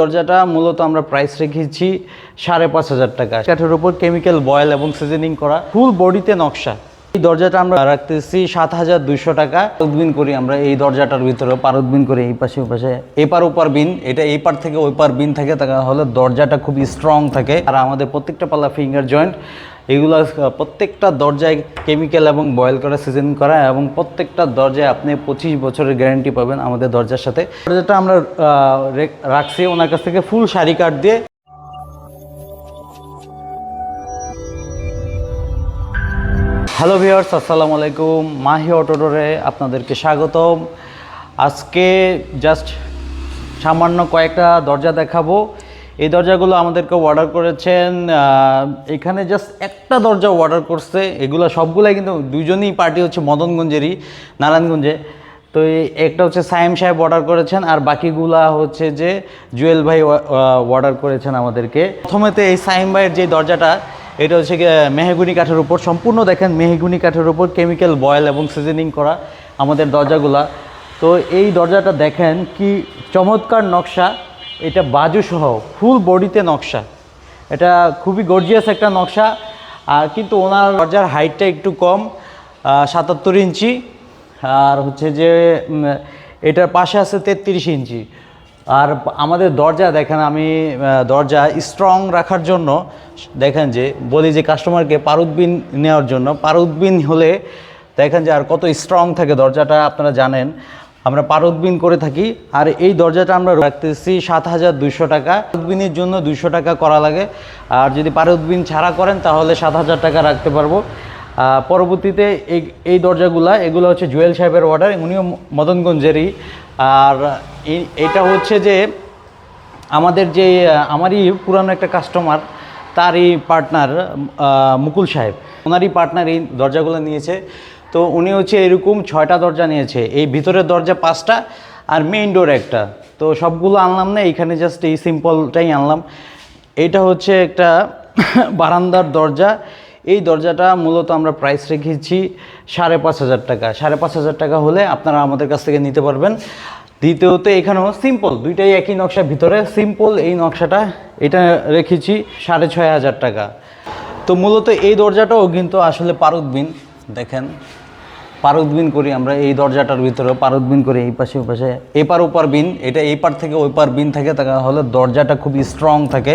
দরজাটা মূলত আমরা প্রাইস রেখেছি সাড়ে পাঁচ হাজার টাকা। কাঠের উপর কেমিক্যাল বয়েল এবং সিজনিং করা ফুল বডিতে নকশা। এই দরজাটা আমরা রাখতেছি সাত হাজার দুইশো টাকা। উদ্বিন করি আমরা এই দরজাটার ভিতরে পার উদ্বিন করি এই পাশে, ওই পাশে। এপার ওপার বিন, এটা এই পার থেকে ওই পার বিন থাকে, তাহলে দরজাটা খুব স্ট্রং থাকে। আর আমাদের প্রত্যেকটা পাল্লা ফিঙ্গার জয়েন্ট এগুলো প্রত্যেকটা দরজায় কেমিক্যাল এবং বয়েল করা সিজন করা এবং প্রত্যেকটা দরজায় আপনি পঁচিশ বছরের গ্যারান্টি পাবেন আমাদের দরজার সাথে। দরজাটা আমরা রাখছি ওনার কাছ থেকে ফুল শাড়ি কাঠ দিয়ে। হ্যালো ভিউয়ার্স আসসালামু আলাইকুম। মাহি অটোডোরে আপনাদেরকে স্বাগতম। আজকে জাস্ট সামান্য কয়েকটা দরজা দেখাবো। এই দরজাগুলো আমাদেরকে অর্ডার করেছেন এখানে জাস্ট একটা দরজা অর্ডার করছে। এগুলো সবগুলাই কিন্তু দুজনই পার্টি হচ্ছে মদনগঞ্জেরই, নারায়ণগঞ্জে। তো এই একটা হচ্ছে সাইম সাহেব অর্ডার করেছেন, আর বাকিগুলা হচ্ছে যে জুয়েল ভাই অর্ডার করেছেন আমাদেরকে। প্রথমেতে এই সাইম ভাইয়ের যে দরজাটা, এটা হচ্ছে মেহেগুনি কাঠের উপর। সম্পূর্ণ দেখেন মেহেগুনি কাঠের উপর কেমিক্যাল বয়েল এবং সিজনিং করা আমাদের দরজাগুলা। তো এই দরজাটা দেখেন কি চমৎকার নকশা। এটা বাজু সহ ফুল বডিতে নকশা। এটা খুবই গর্জিয়াস একটা নকশা। আর কিন্তু ওনার দরজার হাইটটা একটু কম সাতাত্তর ইঞ্চি। আর হচ্ছে যে এটার পাশে আছে তেত্রিশ ইঞ্চি। আর আমাদের দরজা দেখেন, আমি দরজা স্ট্রং রাখার জন্য দেখেন যে, বলি যে কাস্টমারকে পারুদবিন নেওয়ার জন্য, পারুদবিন হলে দেখেন যে আর কত স্ট্রং থাকে দরজাটা, আপনারা জানেন। আমরা পারুদবিন করে থাকি। আর এই দরজাটা আমরা রাখতেছি সাত হাজার দুইশো টাকা। পারুদবিনের জন্য দুশো টাকা করা লাগে। আর যদি পারুদবিন ছাড়া করেন, তাহলে সাত হাজার টাকা রাখতে পারব। পরবর্তীতে এই এই দরজাগুলা, এগুলো হচ্ছে জুয়েল সাহেবের অর্ডার উনিও মদনগঞ্জেরই। আর এটা হচ্ছে যে আমাদের যে, আমারই পুরানো একটা কাস্টমার তারই পার্টনার মুকুল সাহেব। ওনারই পার্টনার এই দরজাগুলো নিয়েছে। তো উনি হচ্ছে এরকম ছয়টা দরজা নিয়েছে। এই ভিতরের দরজা পাঁচটা আর মেইন ডোর একটা। তো সবগুলো আনলাম না, এইখানে জাস্ট এই সিম্পলটাই আনলাম। এটা হচ্ছে একটা বারান্দার দরজা। এই দরজাটা মূলত আমরা প্রাইস রেখেছি সাড়ে পাঁচ হাজার টাকা। সাড়ে পাঁচ হাজার টাকা হলে আপনারা আমাদের কাছ থেকে নিতে পারবেন। দ্বিতীয়ত এখানেও সিম্পল দুইটাই একই নকশার ভিতরে। সিম্পল এই নকশাটা, এটা রেখেছি সাড়ে ছয় হাজার টাকা। তো মূলত এই দরজাটাও কিন্তু আসলে পারুদবিন দেখেন। পারুদবিন করি আমরা এই দরজাটার ভিতরে পারুদবিন করি এই পাশে, ওই পাশে। এপার ওপার বিন, এটা এই পার থেকে ওই পার বিন থাকে তাহলে দরজাটা খুবই স্ট্রং থাকে।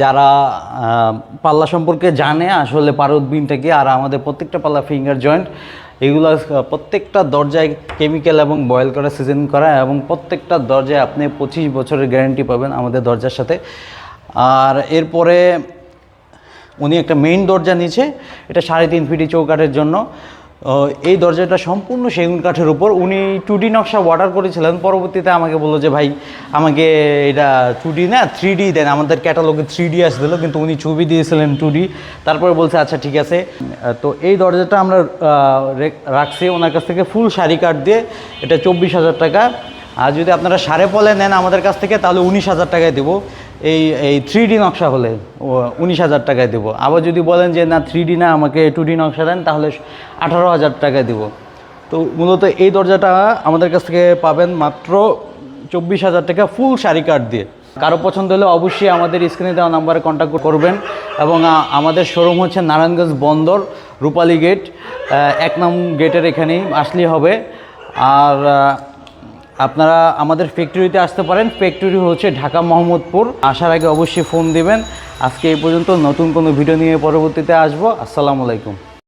যারা পাল্লা সম্পর্কে জানে, আসলে পারুদবিনটা কি, আর আমাদের প্রত্যেকটা পাল্লা ফিঙ্গার জয়েন্ট এগুলো প্রত্যেকটা দরজায় কেমিক্যাল এবং বয়েল করা সিজন করা, এবং প্রত্যেকটা দরজায় আপনি পঁচিশ বছরের গ্যারান্টি পাবেন আমাদের দরজার সাথে। আর এরপরে উনি একটা মেইন দরজা নিয়েছে, এটা সাড়ে তিন ফিটি চৌকাঠের জন্য। এই দরজাটা সম্পূর্ণ সেগুন কাঠের উপর। উনি টু ডি নকশা অর্ডার করেছিলেন। পরবর্তীতে আমাকে বলল যে, ভাই, আমাকে এটা টু ডি না থ্রি ডি দেন। আমাদের ক্যাটালগে থ্রি ডি আসছিল, কিন্তু উনি ছবি দিয়েছিলেন টু ডি তারপরে বলছে আচ্ছা ঠিক আছে। তো এই দরজাটা আমরা রাখছি ওনার কাছ থেকে ফুল শাড়ি কাঠ দিয়ে। এটা চব্বিশ হাজার টাকা। আর যদি আপনারা সাড়ে পলে নেন আমাদের কাছ থেকে, তাহলে উনিশ হাজার টাকায় দেবো। এই এই থ্রি ডি নকশা হলে উনিশ হাজার টাকায় দেবো। আবার যদি বলেন যে, না থ্রি ডি না, আমাকে টু ডি নকশা দেন, তাহলে আঠারো হাজার টাকায় দেবো। তো মূলত এই দরজাটা আমাদের কাছ থেকে পাবেন মাত্র চব্বিশ হাজার টাকা ফুল শাড়ি কার্ড দিয়ে। কারও পছন্দ হলে অবশ্যই আমাদের স্ক্রিনে দেওয়া নাম্বারে কন্ট্যাক্ট করবেন এবং আমাদের শোরুম হচ্ছে নারায়ণগঞ্জ বন্দর, রূপালী গেট এক নং গেটের এখানেই আসলেই হবে। আর আপনারা আমাদের ফ্যাক্টরিতে আসতে পারেন। ফ্যাক্টরি হচ্ছে ঢাকা মোহাম্মদপুর। আসার আগে অবশ্যই ফোন দিবেন। আজকে এই পর্যন্ত নতুন কোনো ভিডিও নিয়ে পরবর্তীতে আসব। আসসালামু আলাইকুম।